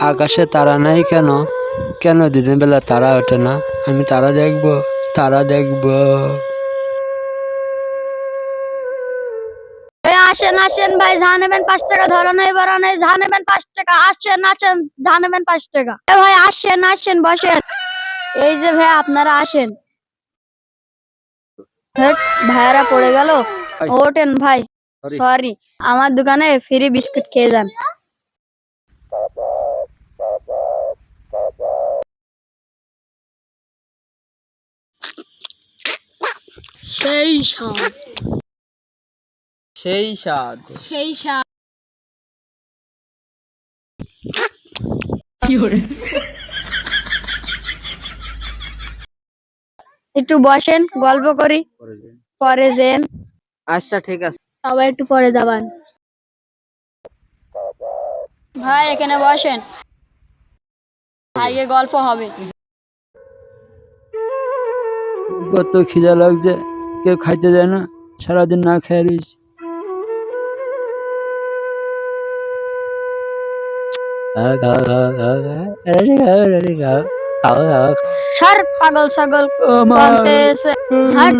আকাশে তারা নাই কেন? কেন দিনের বেলা তারা ওঠে না? আমি তারা দেখব তারা দেখব। আসেন আসেন ভাই যা নেবেন পাঁচ টাকা ধরো নেই বড় নেই নেবেন পাঁচ টাকা আসেন আসেন যা নেবেন পাঁচ টাকা। ভাই আসেন আসেন বসেন। এই যে ভাই আপনারা আসেন। ভাইয়ারা পড়ে গেল? ওঠেন ভাই সরি। আমার দোকানে ফ্রি বিস্কুট খেয়ে যান। সেই স্বাদ। সেই স্বাদ। সেই স্বাদ। একটু বসেন গল্প করি। পরে যেন। আচ্ছা ঠিক আছে। সবাই একটু পরে যাবান। ভাই এখানে বসেন। আগে গল্প হবে। কত খিদা লাগছে। কেউ খাইতে দেয় না সারাদিন না খেয়ে রয়েছি সার পাগল ছাগল এসে হাট।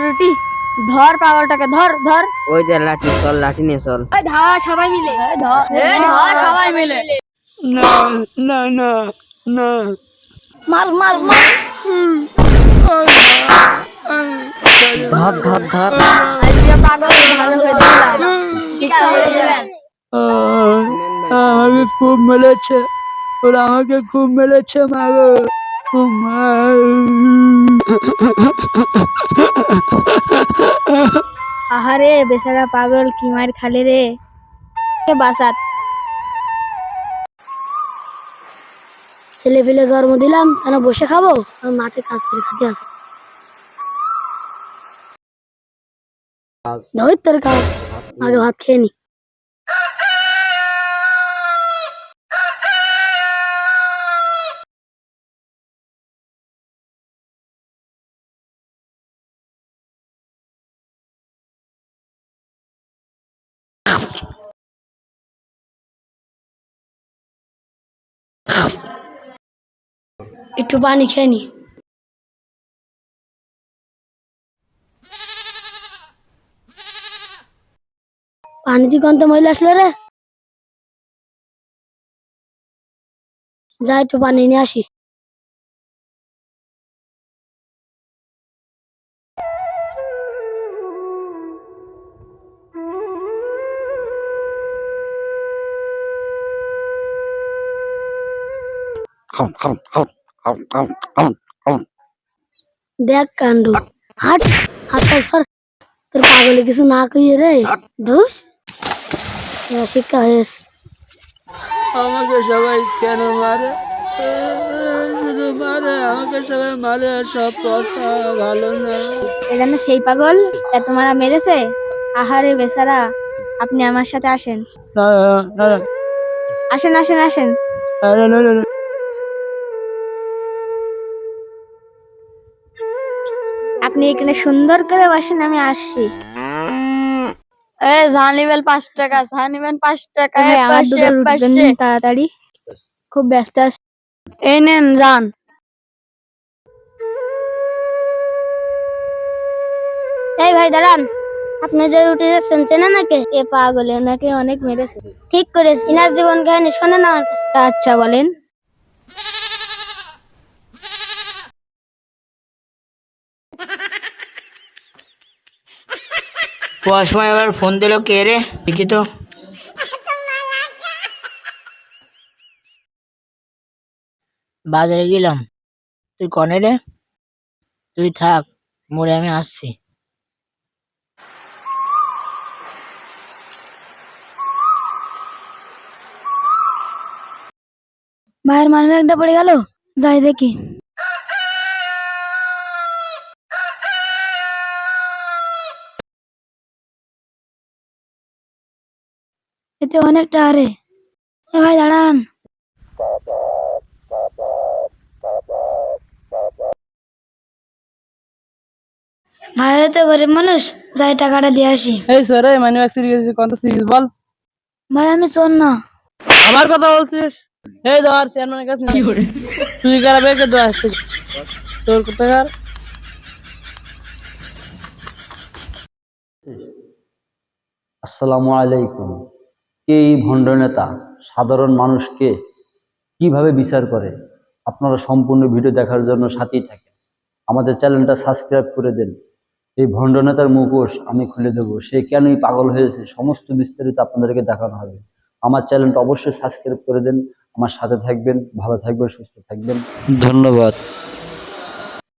রুটি ধর পাগলটাকে ধর ধর ওই যে লাঠি চল লাঠি নিয়ে চল ওই ধর সবাই মিলে ধর এই ধর সবাই মিলে না না না না মার মার মার ধর ধর ধর আজকে পাগল ভালো করে দিলাম শিকার হয়ে যাবেন আমাকে খুব মেলেছে ওরা আমাকে খুব মেলেছে মাগো। আহারে বেচারা পাগল কি মার খালে রে? বাসাত। ছেলে ফেলে জন্ম দিলাম কেন বসে খাব? আমি মাঠে কাজ করে খেতে আসি ধর তোর কাজ। আগে ভাত খেয়ে নি। একটু পানি খেয়ে নি। পানি দিয়ে গন্ধ মহিলা আসলো রে। যা একটু পানি নিয়ে আসি। দেখ কাণ্ড হাট সর। তোর পাগলে কিছু না কইয়ে রে। ধুস। শিক্ষা হয়েছে আমাকে সবাই কেন মারে? শুধু মারে। আমাকে সবাই মারে। সব কথা ভালো না। এটা সেই পাগল এত মারা মেরেছে? আহারে বেচারা আপনি আমার সাথে আসেন। না না না আসেন আসেন আসেন। আপনি এখানে সুন্দর করে বসেন আমি আসছি। এ জানিবেন পাঁচ টাকা জানিবেন পাঁচ টাকা তাড়াতাড়ি। খুব ব্যস্ত আছি। এই নেন যান। এই ভাই দাঁড়ান। আপনি যে রুটি দিচ্ছেন চেনেন নাকি? এ পাগল ওনাকে অনেক মেরেছে। ঠিক করেছে ইনার জীবন কাহিনী শোনেন আমার কাছে। আচ্ছা বলেন। কুয়ার সময় এবার ফোন দিল কে রে? দেখি তো। বাজারে গেলাম। তুই কনে রে? তুই থাক, মোড়ে আমি আসছি। ভাইয়ের মানবে একটা পড়ে গেল? যাই দেখি। এতে অনেকটা আরে এ ভাই দাঁড়ান। ভাই তো গরিব মানুষ যাই টাকাটা দিয়ে আসি। এই সরে মানি ব্যাগ চুরি কত সিরিজ বল। ভাই আমি চোর না। আমার কথা বলছিস? এই ধর চেয়ারম্যানের কাছে। কি করে? তুই খারাপ একে দো আসছিস তোর কোথাকার আসসালামু আলাইকুম। কে এই ভণ্ড নেতা? সাধারণ মানুষকে কীভাবে বিচার করে? আপনারা সম্পূর্ণ ভিডিও দেখার জন্য সাথেই থাকেন। আমাদের চ্যানেলটা সাবস্ক্রাইব করে দেন। এই ভণ্ড নেতার মুখোশ আমি খুলে দেবো। সে কেনই পাগল হয়েছে? সমস্ত বিস্তারিত আপনাদেরকে দেখানো হবে। আমার চ্যানেলটা অবশ্যই সাবস্ক্রাইব করে দেন। আমার সাথে থাকবেন, ভালো থাকবেন, সুস্থ থাকবেন। ধন্যবাদ।